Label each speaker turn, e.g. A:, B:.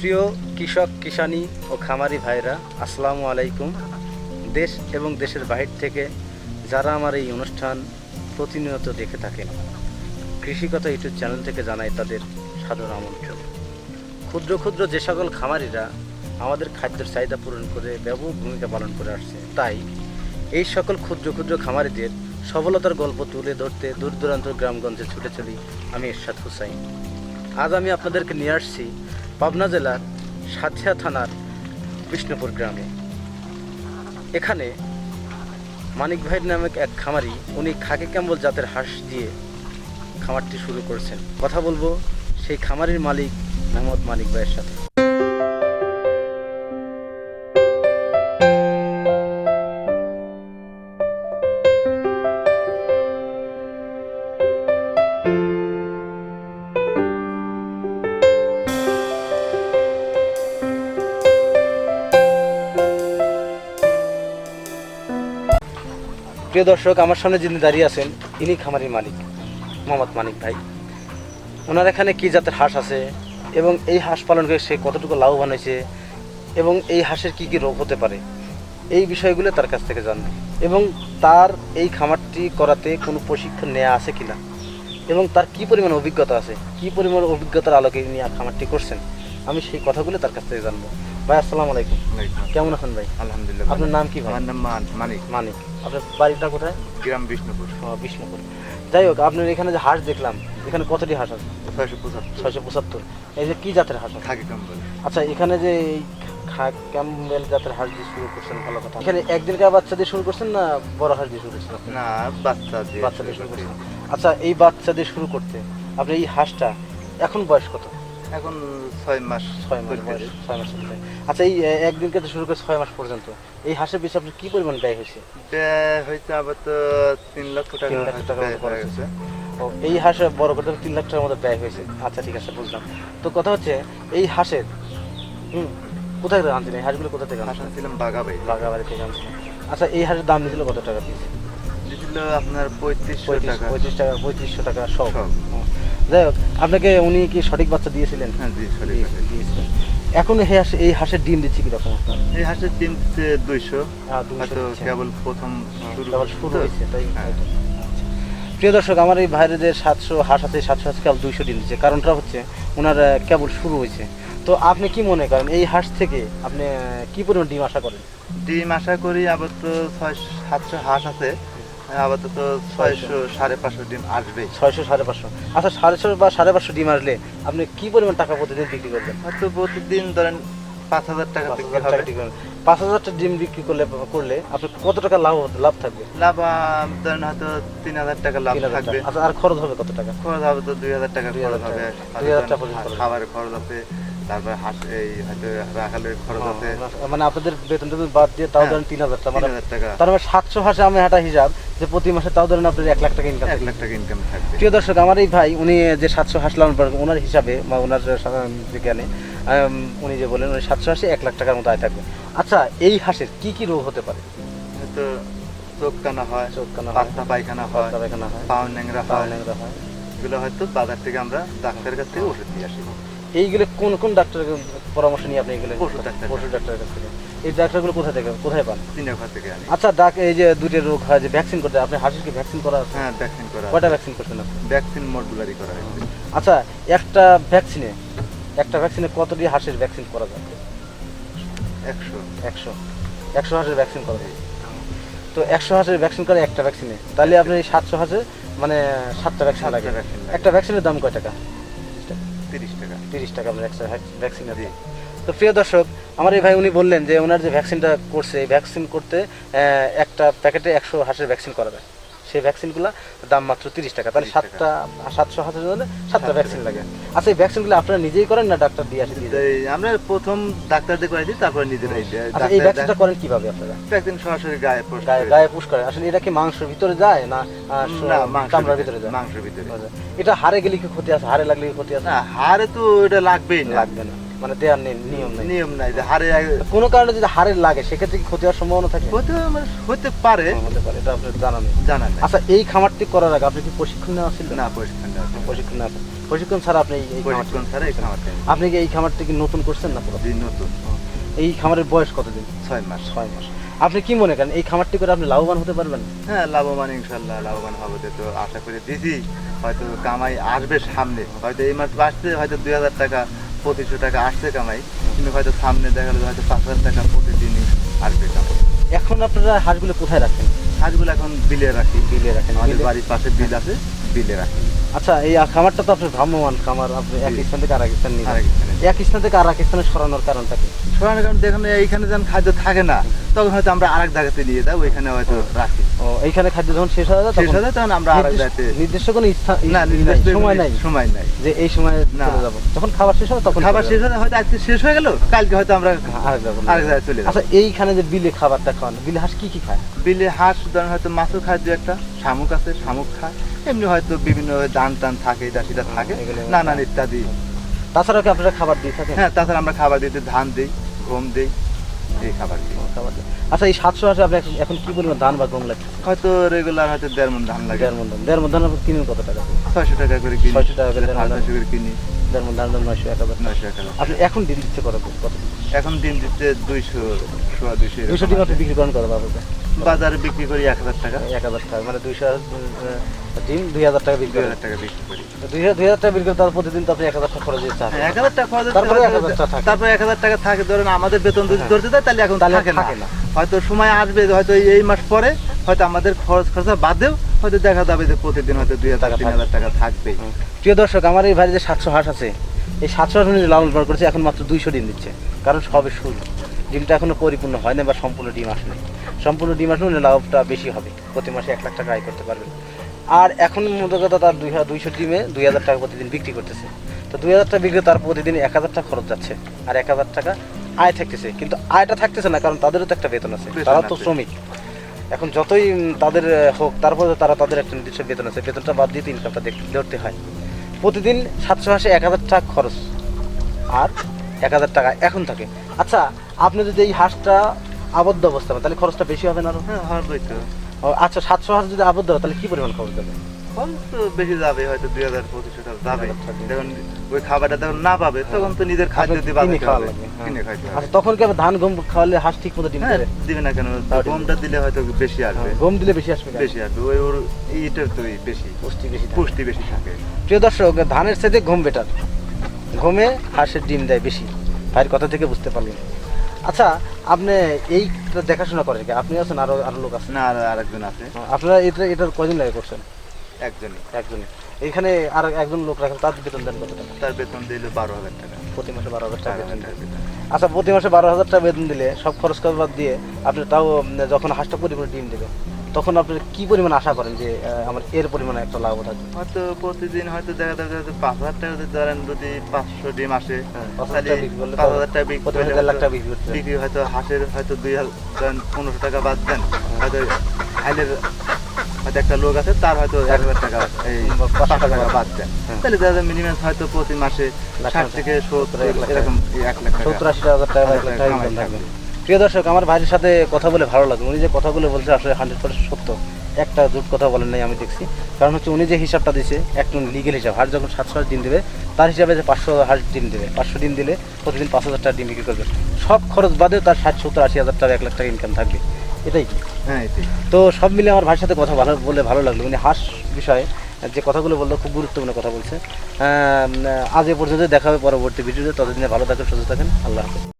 A: প্রিয় কৃষক, কিষানি ও খামারি ভাইরা আসসালামু আলাইকুম। দেশ এবং দেশের বাহির থেকে যারা আমার এই অনুষ্ঠান প্রতিনিয়ত দেখে থাকেন, কৃষিকতা ইউটিউব চ্যানেল থেকে জানাই তাদের সাদর আমন্ত্রণ। ক্ষুদ্র ক্ষুদ্র যে সকল খামারিরা আমাদের খাদ্যের চাহিদা পূরণ করে ব্যাপক ভূমিকা পালন করে আসছে, তাই এই সকল ক্ষুদ্র ক্ষুদ্র খামারিদের সফলতার গল্প তুলে ধরতে দূর দূরান্ত গ্রামগঞ্জে ছুটে চলি আমি এরশাদ হুসাইন। আজ আমি আপনাদেরকে নিয়ে আসছি পাবনা জেলার সাথিয়া থানার বিষ্ণুপুর গ্রামে। এখানে মানিক ভাইয়ের নামে এক খামারি, উনি খাকি ক্যাম্বল জাতের হাঁস দিয়ে খামারটি শুরু করেছেন। কথা বলব সেই খামারির মালিক মোহাম্মদ মানিক ভাইয়ের সাথে। প্রিয় দর্শক, আমার সামনে যিনি দাঁড়িয়ে আছেন, ইনি খামারির মালিক, মোহাম্মদ মানিক ভাই। ওনার এখানে কী জাতের হাঁস আছে এবং এই হাঁস পালন করে সে কতটুকু লাভবান হয়েছে এবং এই হাঁসের কি কি রোগ হতে পারে, এই বিষয়গুলো তার কাছ থেকে জানব। এবং তার এই খামারটি করাতে কোনো প্রশিক্ষণ নেওয়া আছে কি না এবং তার কি পরিমাণ অভিজ্ঞতা আছে? কি পরিমাণ অভিজ্ঞতার আলোকে নিয়ে খামারটি করছেন? আমি সেই কথাগুলো তার কাছ থেকে জানব। ভাই আসসালামু আলাইকুম। কেমন আছেন ভাই?
B: আলহামদুলিল্লাহ
A: আপনার নাম কি ভাই?
B: আমার নাম মান- মানিক।
A: মানিক। আপনার বাড়িটা কোথায়?
B: গ্রাম বিষ্ণুপুর।
A: বিষ্ণুপুর। যাই হোক আপনার এখানে যে হাঁস দেখলাম এখানে কতটি হাঁস আছে?
B: ছয়শো পঁচাত্তর।
A: ছয়শো পঁচাত্তর। এই যে কি জাতের হাঁস আছে?
B: থাকি কম্বল।
A: আচ্ছা এখানে যে ক্যাম্বেল জাতের হাঁস দিয়ে শুরু করছেন ভালো কথা। এখানে একদিনকার বাচ্চা দিয়ে শুরু করছেন না বড় হাঁস দিয়ে শুরু করছেন
B: না বাচ্চা দিয়ে
A: বাচ্চা দিয়ে শুরু
B: করছি।
A: করছেন। আচ্ছা এই বাচ্চা দিয়ে শুরু করতে আপনি এই হাঁসটা এখন বয়স কত?
B: এখন ছয় মাস
A: ছয় মাস বয়স। ছয় মাস আচ্ছা এই এ, একদিনকে তো শুরু করে ছয় মাস পর্যন্ত এই হাঁসের পিছনে আপনার কি পরিমাণ ব্যয় হয়েছে?
B: ব্যয় হয়েছে আবার তো তিন লক্ষ টাকা ব্যয়
A: এই হাঁসে বড় করতে তিন লাখ টাকার মতো ব্যয় হয়েছে। আচ্ছা ঠিক আছে বুঝলাম। তো কথা হচ্ছে এই হাঁসের হুম কোথায় থেকে আনছেন? এই হাঁসগুলো কোথা থেকে
B: হাঁস আনছিলাম বাগাবাই
A: বাগাবাড়ি থেকে আনছেন। আচ্ছা এই হাঁসের দাম নিয়েছিল কত টাকা পিস?
B: দিছিল আপনার পঁয়ত্রিশশো
A: পঁয়ত্রিশ
B: টাকা।
A: পঁয়ত্রিশ টাকা পঁয়ত্রিশশো টাকা সব যাই হোক আপনাকে উনি কি সঠিক বাচ্চা দিয়েছিলেন?
B: হ্যাঁ জি
A: দিয়েছিলেন এখন এই হাঁস এই হাঁসের ডিম দিচ্ছে কীরকম আপনার?
B: এই হাঁসের ডিম দিচ্ছে দুইশো।
A: হ্যাঁ, 200
B: হয়তো কেবল প্রথম শুরু
A: কেবল শুরু হয়েছে তাই
B: হ্যাঁ।
A: আচ্ছা। প্রিয় দর্শক আমার এই ভাইরে যে সাতশো হাঁস আছে সাতশো হাঁস কেবল দুইশো ডিম দিচ্ছে। কারণটা হচ্ছে ওনার কেবল শুরু হয়েছে। তো আপনি কি মনে করেন এই হাঁস থেকে আপনি কি পরিমাণ ডিম আশা করেন?
B: ডিম আশা করি আবার তো ছয় সাতশো হাঁস আছে। আবার ছয়শো সাড়ে পাঁচশো ডিম আসবেই
A: ছয়শো সাড়ে পাঁচশো। আচ্ছা সাড়ে ছশো বা সাড়ে পাঁচশো ডিম আসলে আপনি কি পরিমাণ টাকা প্রতিদিন বিক্রি করবেন?
B: হয়তো প্রতিদিন ধরেন পাঁচ হাজার টাকা বিক্রি হবে।
A: পাঁচ হাজারটা ডিম বিক্রি করলে করলে আপনার কত টাকা লাভ লাভ থাকবে?
B: লাভ ধরেন হয়তো তিন হাজার টাকা লাভ থাকবে।
A: আচ্ছা আর খরচ হবে কত টাকা?
B: খরচ হবে তো দুই হাজার টাকা খরচ হবে।
A: টাকা। দুই হাজার টাকা পর্যন্ত খরচ হবে।
B: তারপরে হাঁস এই হয়তো রাখালের খরচ আছে।
A: মানে আপনাদের বেতন টেতন বাদ দিয়ে তাও
B: হ্যাঁ,
A: ধরেন তিন হাজার টাকা মানে
B: টাকা।
A: তার মানে সাতশো হাসে আমি হাঁটা হিসাব যে প্রতি মাসে তাও ধরেন আপনার এক লাখ টাকা ইনকাম
B: এক লাখ টাকা ইনকাম থাকবে।
A: প্রিয় দর্শক আমার এই ভাই উনি যে সাতশো হাঁস লালন পালন ওনার হিসাবে বা ওনার আম, উনি যে বলেন উনি সাতশো হাসি এক লাখ টাকার মতো আয় থাকবে। আচ্ছা এই হাঁসের কি কি রোগ হতে পারে?
B: হয়তো চোখ কানা হয়
A: চোখ কানা হয়
B: পাতলা পায়খানা হয়
A: পায়খানা হয়
B: পাও ন্যাংরা হয়।
A: ন্যাংরা হয়।
B: এগুলো হয়তো বাজার থেকে আমরা ডাক্তারের কাছ থেকে ওষুধ দিয়ে আসি।
A: এইগুলো কোন কোন ডাক্তারের পরামর্শ নিয়ে আপনি এগুলো
B: পশু ডাক্তার।
A: পশু ডাক্তারের কাছ থেকে এই ডাক্তারগুলো কোথায় থেকে কোথায় পান?
B: তিনটা থেকে আনি।
A: আচ্ছা ডাক এই যে দুটো রোগ হয় যে ভ্যাকসিন করতে আপনি হাঁসের কি ভ্যাকসিন করা আছে?
B: হ্যাঁ ভ্যাকসিন করা
A: কয়টা ভ্যাকসিন করছেন আপনি?
B: ভ্যাকসিন মডুলারি করা হয়েছে।
A: আচ্ছা একটা ভ্যাকসিনে একটা ভ্যাকসিনে কতটি হাঁসের ভ্যাকসিন করা যায়?
B: একশো।
A: একশো। একশো হাঁসের ভ্যাকসিন করা যায়। তো একশো হাঁসের ভ্যাকসিন করে একটা ভ্যাকসিনে তাহলে আপনি সাতশো হাঁসে মানে সাতটা ভ্যাকসিন লাগে। একটা ভ্যাকসিনের দাম কয় টাকা?
B: তিরিশ টাকা
A: তিরিশ টাকা একটা
B: ভ্যাকসিন।
A: দাম তো প্রিয় দর্শক, আমার এই ভাই উনি বললেন যে ওনার যে ভ্যাকসিনটা করছে, এই ভ্যাকসিন করতে একটা প্যাকেটে একশো হাঁসের ভ্যাকসিন করাবে সেই ভ্যাকসিনগুলো দাম মাত্র তিরিশ টাকা। তাহলে সাতটা সাতশো হাঁসের জন্য সাতটা ভ্যাকসিন লাগে। আচ্ছা এই ভ্যাকসিনগুলো আপনারা নিজেই করেন না ডাক্তার দিয়ে আসে দিয়ে দেয়?
B: এই আমরা প্রথম ডাক্তার দিয়ে করাই দিই তারপরে নিজেরাই
A: আচ্ছা এই ভ্যাকসিনটা করেন কীভাবে আপনারা?
B: ভ্যাকসিন সরাসরি গায়ে
A: গায়ে পুশ করে। আসলে এটা কি মাংসের ভিতরে যায় না চামড়ার
B: ভিতরে
A: যায়?
B: মাংসের ভিতরে।
A: আচ্ছা। এটা হাড়ে গেলে কি ক্ষতি আছে? হারে লাগলে কি ক্ষতি আছে?
B: না হাড়ে তো এটা লাগবেই না।
A: লাগবে না। মানে দেওয়ার নেই নিয়ম নেই।
B: নিয়ম নাই যে হারে
A: কোনো কারণে যদি হারের লাগে সেক্ষেত্রে কি ক্ষতি হওয়ার সম্ভাবনা থাকে?
B: হতে মানে হতে পারে।
A: হ্যাঁ, হতে পারে এটা আপনার জানা নেই।
B: জানা নেই।
A: আচ্ছা এই খামারটি করার আগে আপনি কি প্রশিক্ষণ নেওয়া ছিল?
B: না পরিষ্কার না।
A: প্রশিক্ষণ নেওয়া প্রশিক্ষণ ছাড়া আপনি এই- খামারটি
B: ছাড়া এই খামারটা।
A: আপনি কি এই খামারটি কি নতুন করছেন না পুরো
B: নতুন।
A: এই খামারের বয়স কতদিন?
B: ছয় মাস।
A: ছয় মাস। আপনি কি মনে করেন এই খামারটি করে আপনি লাভবান হতে পারবেন?
B: হ্যাঁ লাভবান ইনশাল্লাহ লাভবান হবে তো আশা করে দিছি। হয়তো কামাই আসবে সামনে হয়তো এই মাস আসছে হয়তো দুই হাজার টাকা পঁচিশশো টাকা আসছে কামাই কিন্তু হয়তো সামনে দেখা গেলো হয়তো পাঁচ হাজার টাকা প্রতিদিনই আসবে কামাই।
A: এখন আপনারা হাঁসগুলো কোথায় রাখেন?
B: হাঁসগুলো এখন বিলে রাখি।
A: বিলে রাখেন
B: আমাদের বাড়ির পাশে বিল আছে বিলে রাখি।
A: আচ্ছা এই খামারটা তো আপনার ভ্রাম্যমান খামার আপনি এক। স্থান থেকে আর এক স্থান নিয়ে। এক স্থান থেকে আর এক স্থানে সরানোর কারণটা কি
B: সরানোর কারণ দেখুন এইখানে যখন খাদ্য থাকে না তখন হয়তো আমরা আরেক জায়গাতে নিয়ে যাই ওইখানে হয়তো রাখি।
A: ও এইখানে খাদ্য যখন শেষ হয়ে যায়
B: শেষ হয়ে যায় তখন আমরা আরেক জায়গাতে
A: নির্দিষ্ট কোনো স্থান
B: না
A: সময় নাই
B: সময় নাই।
A: যে এই সময়
B: না।
A: যাব। যখন খাবার শেষ তখন
B: খাবার শেষ। হয়তো আজকে শেষ হয়ে গেল কালকে হয়তো আমরা
A: হ্যাঁ, আরেক যাব
B: আরেক জায়গায় চলে
A: আচ্ছা এইখানে যে বিলে খাবারটা খাওয়ান বিলে হাঁস কি কি খায়?
B: বিলে হাঁস ধরেন হয়তো মাছও খায় দু একটা শামুক আছে শামুক খায়। এমনি হয়তো বিভিন্ন ধান টান থাকে এটা সেটা থাকে নানান ইত্যাদি।
A: তাছাড়াও কি আপনারা খাবার দিয়ে থাকেন?
B: হ্যাঁ তাছাড়া আমরা খাবার দিতে ধান দিই গম দিই এই খাবার দিই।
A: খাবার দিয়ে। আচ্ছা এই সাতশো হাঁসে আপনি এখন- কি পরিমাণ ধান বা গম লাগে?
B: হয়তো রেগুলার হয়তো দেড় মন ধান লাগে।
A: দেড় মন ধান। দেড় মন ধান আপনি কিনেন কত টাকা?
B: ছয়শো টাকা করে কিনি।
A: 600 টাকা করে।
B: ছয়শো করে কিনি।
A: দেড় মন ধান নয়শো এক হাজার।
B: নয়শো টাকা
A: আপনি এখন ডিম দিচ্ছে কত কত?
B: এখন দিন দিতে দুইশো সোয়া দুইশো
A: দুইশো আপনি বিক্রি করেন কত বাবুকে?
B: বাজারে বিক্রি করি এক হাজার টাকা।
A: এক হাজার টাকা মানে দুইশো ডিম দুই হাজার টাকা বিক্রি
B: হাজার টাকা বিক্রি করি।
A: দুই দুই হাজার টাকা বিক্রি তার প্রতিদিন তো আপনি এক হাজার টাকা খরচ দিতে
B: হ্যাঁ, এক হাজার টাকা খরচ
A: তারপরে এক হাজার টাকা
B: তারপরে এক হাজার টাকা থাকে। ধরেন আমাদের বেতন যদি
A: হ্যাঁ।
B: ধরতে দেয় তাহলে এখন থাকে না। হয়তো সময় আসবে হয়তো এই মাস পরে হয়তো আমাদের খরচ খরচা বাদেও হয়তো দেখা যাবে যে প্রতিদিন হয়তো দুই হাজার
A: টাকা
B: তিন হাজার টাকা থাকবে।
A: প্রিয় দর্শক আমার এই বাড়িতে সাতশো হাঁস আছে এই সাতশো হাঁস লালন পালন করেছে এখন মাত্র দুইশো ডিম দিচ্ছে। কারণ সবে শুরু। ডিমটা এখনও পরিপূর্ণ হয় না বা সম্পূর্ণ ডিম আসেনি সম্পূর্ণ ডিম আসলে উনি লাভটা বেশি হবে। প্রতি মাসে এক লাখ টাকা আয় করতে পারবেন। আর এখন মতো কথা তার দুই হাজার দুইশো ডিমে দুই হাজার টাকা প্রতিদিন বিক্রি করতেছে। তো দুই হাজার টাকা বিক্রি তার প্রতিদিন এক হাজার টাকা খরচ যাচ্ছে। আর এক হাজার টাকা আয় থাকতেছে। কিন্তু আয়টা থাকতেছে না কারণ তাদেরও তো একটা বেতন আছে। তারা তো শ্রমিক। এখন যতই তাদের হোক তারপরে তারা তাদের একটা নির্দিষ্ট বেতন আছে। বেতনটা বাদ দিয়ে ইনকামটা ধরতে হয়। প্রতিদিন সাতশো মাসে এক হাজার টাকা খরচ। আর এক হাজার টাকা এখন থাকে। আচ্ছা আপনি যদি এই হাঁসটা আবদ্ধ অবস্থা তাহলে খরচটা বেশি হবে না আরও?
B: হ্যাঁ হবেই তো
A: আচ্ছা সাতশো হাঁস যদি আবদ্ধ হয় তাহলে কি পরিমাণ খরচ যাবে
B: খরচ তো বেশি যাবে হয়তো দুই হাজার পঁচিশশো টাকা যাবে। যখন ওই খাবারটা যখন না পাবে তখন তো নিজের খাদ্য দিয়ে
A: কিনে খাওয়া
B: হবে।
A: লাগবে।
B: কিনে খাইতে
A: আচ্ছা তখন কি ধান গম খাওয়ালে হাঁস ঠিক মতো ডিম দেবে?
B: দিবে না কেন? গমটা দিলে হয়তো বেশি আসবে।
A: গম দিলে বেশি আসবে?
B: বেশি আসবে ওই ওর ইটার তো বেশি।
A: পুষ্টি বেশি
B: পুষ্টি বেশি থাকে।
A: প্রিয় দর্শক ধানের সাথে গম বেটার গমে হাঁসের ডিম দেয় বেশি। ভাইয়ের কথা থেকে বুঝতে পারলেন। আচ্ছা আপনি এই দেখাশোনা করেন কি? আপনি আছেন আরও আরও লোক আছে?
B: না আর আরেকজন আছে।
A: আপনারা এটা এটার কয়জন লাগে করছেন?
B: একজনই।
A: একজনই। এখানে আর একজন লোক রাখেন তার বেতন দেন কত টাকা?
B: তার বেতন দিলে বারো হাজার টাকা।
A: প্রতি মাসে বারো হাজার টাকা আচ্ছা প্রতি মাসে বারো হাজার টাকা বেতন দিলে সব খরচ খরচ বাদ দিয়ে আপনি তাও যখন হাঁসটা পরিমাণে ডিম দেবে তখন আপনি কি পরিমাণ আশা করেন যে আমার এর পরিমাণে একটা লাভ থাকবে
B: হয়তো প্রতিদিন হয়তো দেখা যাবে হয়তো পাঁচ হাজার টাকা যদি ধরেন যদি পাঁচশো ডিম আসে
A: হ্যাঁ, পাঁচ হাজার টাকা বিক্রি
B: বিক্রি হয়তো হাঁসের হয়তো দুই হাজার পনেরোশো টাকা বাদ দেন। হয়তো হাইলের হয়তো একটা লোক আছে তার হয়তো এক হাজার টাকা এই পাঁচশো টাকা। বাদ দেন।
A: হ্যাঁ।
B: তাহলে দেখা মিনিমাম হয়তো প্রতি মাসে ষাট থেকে সত্তর এরকম এক লাখ
A: সত্তর আশি হাজার টাকা প্রিয় দর্শক আমার ভাইয়ের সাথে কথা বলে ভালো লাগল। উনি যে কথাগুলো বলছে আসলে হান্ড্রেড পার্সেন্ট সত্য। একটা জুট কথা বলেন নাই আমি দেখছি। কারণ হচ্ছে উনি যে হিসাবটা দিছে একটু লিগেল হিসাব। হাঁস যখন সাতশো ডিম দেবে তার হিসাবে যে পাঁচশো হাঁস ডিম দেবে পাঁচশো ডিম দিলে প্রতিদিন পাঁচ হাজার টাকা ডিম বিক্রি করবে। সব খরচ বাদেও তার ষাট সত্তর আশি হাজার টাকা এক লাখ টাকা ইনকাম থাকবে। এটাই কি
B: হ্যাঁ এটাই।
A: তো সব মিলে আমার ভাইয়ের সাথে কথা ভালো বলে ভালো লাগল। উনি হাঁস বিষয়ে যে কথাগুলো বলল খুব গুরুত্বপূর্ণ কথা বলছে। আজ এ পর্যন্ত দেখা হবে পরবর্তী ভিডিওতে। ততদিনে ভালো থাকেন সুস্থ থাকেন। আল্লাহ হাফেজ।